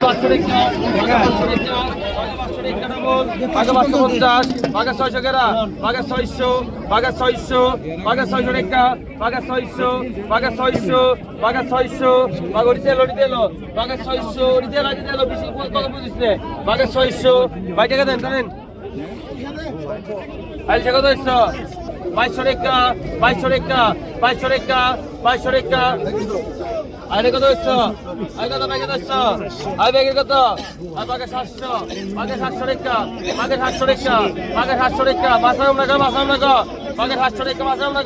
বাঘে পাঁচশো বাঘে বাঘে পঞ্চাশ বাঘে ছয়শো গেরা বাঘে ছয়শো বাঘে ছয়শো বাঘে ছয়শো রেখা বাঘে ছয়শো বাঘে ছয়শো বাঘে ছয়শো বাঘ উড়িতে এলো উড়িতে এলো বাঘে ছয়শো উড়িতে এলো উড়িতে এলো বেশি কত বুঝিস নে বাঘে ছয়শো বাইকে দেন জানেন আইসে কত হইছ রেখা বাইশশো রেখা বাইশশো রেখা আরে কত হইছ আই কত ব্যাগে দইছ আই ব্যাগে কত আই বাগে সাতশো বাগে সাতশো রেখা বাগে সাতশো রেখা বাগে সাতশো রেখা বাসাম না বাসাম না বাগে সাতশো রেখা বাসাম না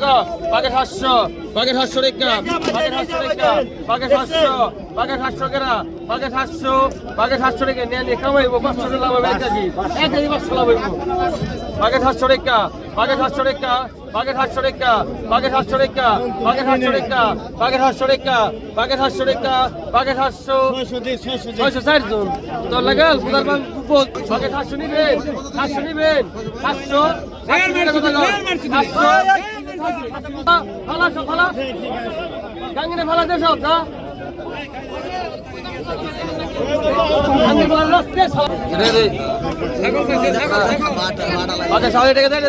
বাগে সাতশো বাগে সাতশো রেখা বাগে সাতশো রেখা বাগে সাতশো বাগে সাতশো কেরা বাগে সাতশো বাগে সাতশো রেখা নিয়ে নিয়ে কামাইবো পাঁচশো লাভ হবে এক কেজি এক লাভ হইব বাগে সাতশো রেখা বাগে সাতশো রেখা বাগে সাতশো রেখা বাগে সাতশো রেখা বাগে সাতশো রেখা বাগে সাতশো রেখা বাগে সাতশো রেখা বাগে সাতশো ছয়শো ষাট জন। তো লাগাল কোথার বান উপর। বাগে সাতশো নিবেন সাতশো নিবেন। সাতশো ফালা সব গাঙ্গিনে ফালা দে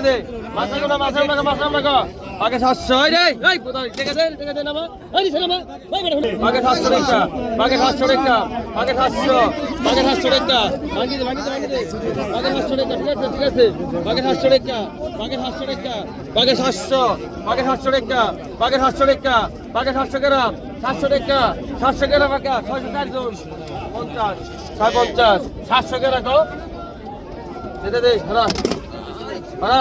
দে দে আগে সাতশো রে এই কোথায় টাকা দে টাকা দে নামা এই দিছে নামা এই বেটা আগে সাতশো টাকা আগে সাতশো টাকা আগে সাতশো আগে সাতশো টাকা ভাঙি দে ভাঙি দে ভাঙি দে আগে সাতশো টাকা ঠিক আছে ঠিক আছে আগে সাতশো টাকা আগে সাতশো টাকা আগে সাতশো আগে সাতশো টাকা আগে সাতশো টাকা আগে সাতশো গ্রাম সাতশো টাকা সাতশো গ্রাম আগে ছয়শো চারজন পঞ্চাশ ছয় পঞ্চাশ সাতশো গ্রাম দে দে হরা হরা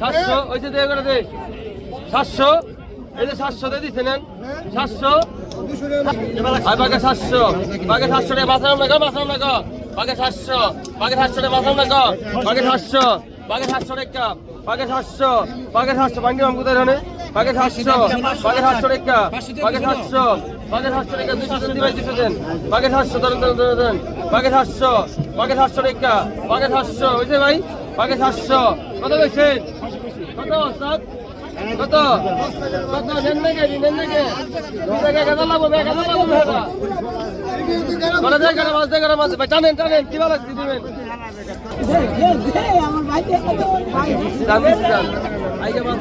সাতশো, ওই যে সাতশো, এই যে সাতশো নেন। সাতশো। আর সাতশো। বাগে সাতশো টাকা বাঁচালাম না গো বাঁচালাম সাতশো বাগে সাতশো টাকা বাঁচালাম না গো বাগে সাতশো বাগে সাতশো টাকা বাগে সাতশো বাগে সাতশো, ভাঙ্গি মাম কোথায় জানে? বাগে সাতশো বাগে সাতশো টাকা বাগে সাতশো বাগে সাতশো টাকা দুশো দেন। দিবাই সাতশো বুঝছে ভাই বাগে সাতশো? কত বেছেন কত সাত? কত? কত? নেন নাকি নেন নাকি গাদা লাগবো গাদা লাগবো দে করে মাছ করে মাছ ভাই টানেন টানেন কি ভালো লাগছে দিবেন? আমার ভাই আইগে মাছ